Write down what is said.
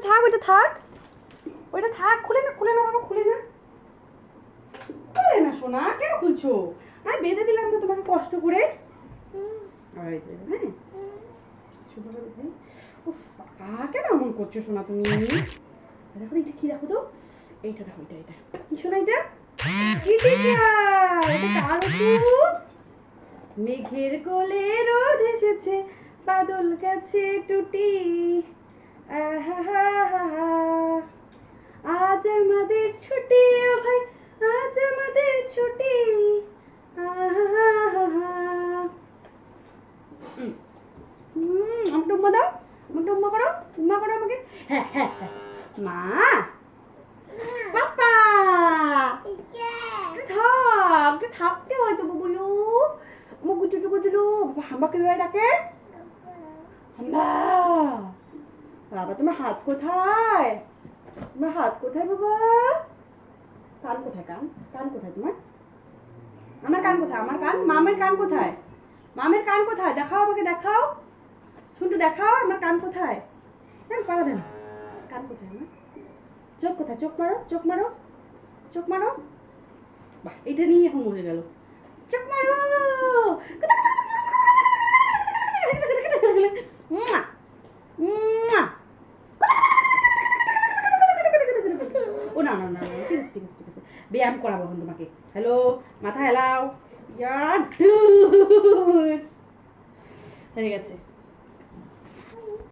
থাক ওইটা থাক। ওইটা থাক খুলে না খুলে না বাবা খুলে না। খুলে না সোনা কেন খুলছো? আমি বেঁধে দিলাম তো তোমাকে কষ্ট করে। হ্যাঁ? আ, কেন এমন করছ সোনা তুমি? দেখো এটা কি দেখো তো? এইটা দেখো এটা? এটা সোনা এটা মেঘের কোলে রোদ এসেছে বাদল গেছে টুটি। আজ আমাদের ছুটি ভাই আজ আমাদের ছুটি। আমাকে উম্মা দাও আমাকে উম্মা করো উম্মা করো আমাকে। হ্যাঁ হ্যাঁ হ্যাঁ। মা পাপা। থাক থাকতে হয় তো বুবুলু আমার গুজুলু গুজুলু হাম্বাকে ভাই ডাকে। হাম্বা বাবা তোমার হাত কোথায়? তোমার হাত কোথায় বাবা? কান কোথায় কান? কান কোথায় তোমার? আমার কান কোথায়? আমার কান? মামের কান কোথায়? মামের কান কোথায়? দেখাও আমাকে দেখাও। শুনটু দেখাও আমার কান কোথায়? কেন পাড়া দেন কান কোথায় আমার? চোখ কোথায়? চোখ মারো চোখ মারো চোখ মারো। বাহ এটা নিয়ে এখন মজে গেল। চোখ মারো! মুয়া, না না না ঠিক আছে ঠিক আছে ঠিক আছে। ব্যায়াম করাবো এখন তোমাকে। হ্যালো মাথা হেলাও। হয়ে গেছে।